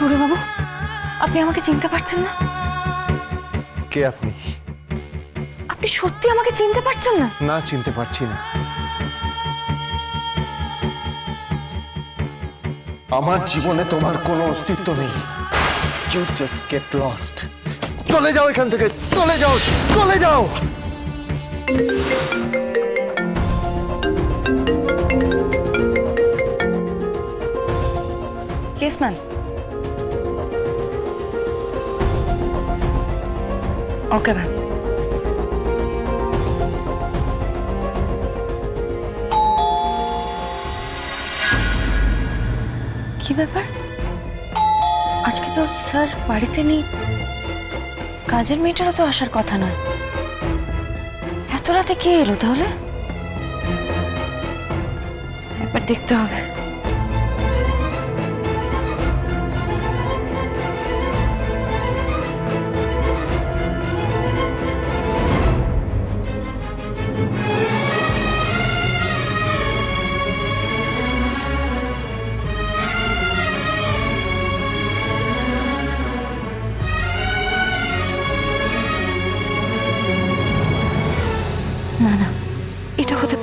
সৌরবাবু আপনি আমাকে চিনতে পারছেন না? কে আপনি? আপনি সত্যি আমাকে চিনতে পারছেন না? না চিনতে পারছি না। আমার জীবনে তোমার কোনো অস্তিত্ব নেই। ইউ জাস্ট গেট লস্ট চলে যাও এখান থেকে চলে যাও চলে যাও। ইয়েস ম্যাম ওকে ম্যাম কি ব্যাপার? আজকে তো স্যার বাড়িতে নেই। কাজের মেয়েটারও তো আসার কথা নয়। এত রাতে কে এলো তাহলে? একবার দেখতে হবে।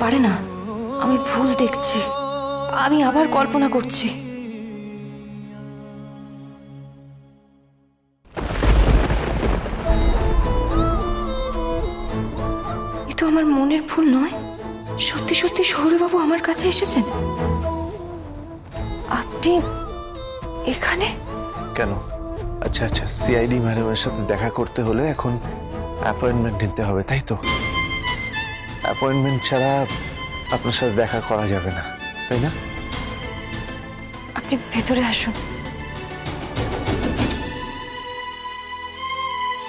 পারে না। আমি ভুল দেখছি। আমি আবার কল্পনা করছি। তো আমার মনের ভুল নয়। সত্যি সত্যি সৌরবাবু আমার কাছে এসেছেন? আপনি এখানে? কেন? আচ্ছা আচ্ছা সিআইডি ম্যাডামের সাথে দেখা করতে হলে এখন অ্যাপয়েন্টমেন্ট নিতে হবে, তাই তো? অ্যাপয়েন্টমেন্ট ছাড়া আপনার সাথে দেখা করা যাবে না তাই না? আপনি ভেতরে আসুন।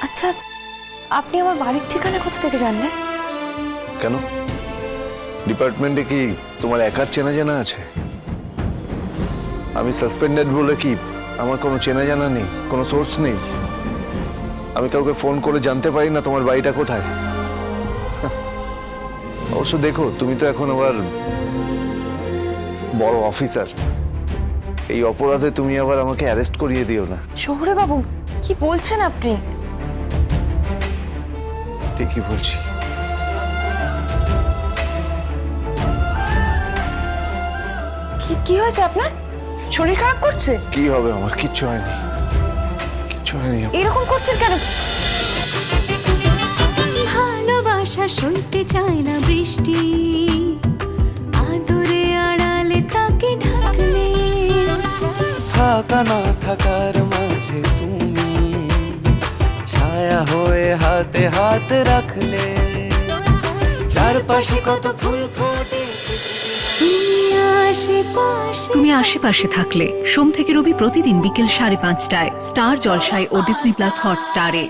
আচ্ছা আপনি আমার বাড়ির ঠিকানা কোথা থেকে জানলেন? কেন? ডিপার্টমেন্টে কি তোমার একার চেনা জানা আছে? আমি সাসপেন্ডেড বলে কি আমার কোনো চেনা জানা নেই কোনো সোর্স নেই? আমি কাউকে ফোন করে জানতে পারি না তোমার বাড়িটা কোথায়। অবশ্য দেখো তুমি তো এখন আবার বড় অফিসার। এই অপরাধে তুমি আবার আমাকে অ্যারেস্ট করিয়ে দিও না। শহুরে বাবু কি বলছেন আপনি? ঠিকই বলছি। কি কি হয়েছে আপনার? শরীর খারাপ করছে? কি হবে আমার? কিচ্ছু হয়নি। কিচ্ছু হয়নি এরকম করছেন কেন? ভালোবাসা সইতে চায় না বৃষ্টি। আদরে আড়ালে তাকে ঢাকলে। থাকা না থাকার মাঝে তুমি ছায়া হয়ে হাতে হাত রাখলে। চারপাশে কত ফুল ফোটে। তুমি আশেপাশে তুমি আশেপাশে থাকলে। সোম থেকে রবি প্রতিদিন বিকেল সাড়ে পাঁচটায় স্টার জলসায় ও ডিসনি প্লাস হটস্টারে।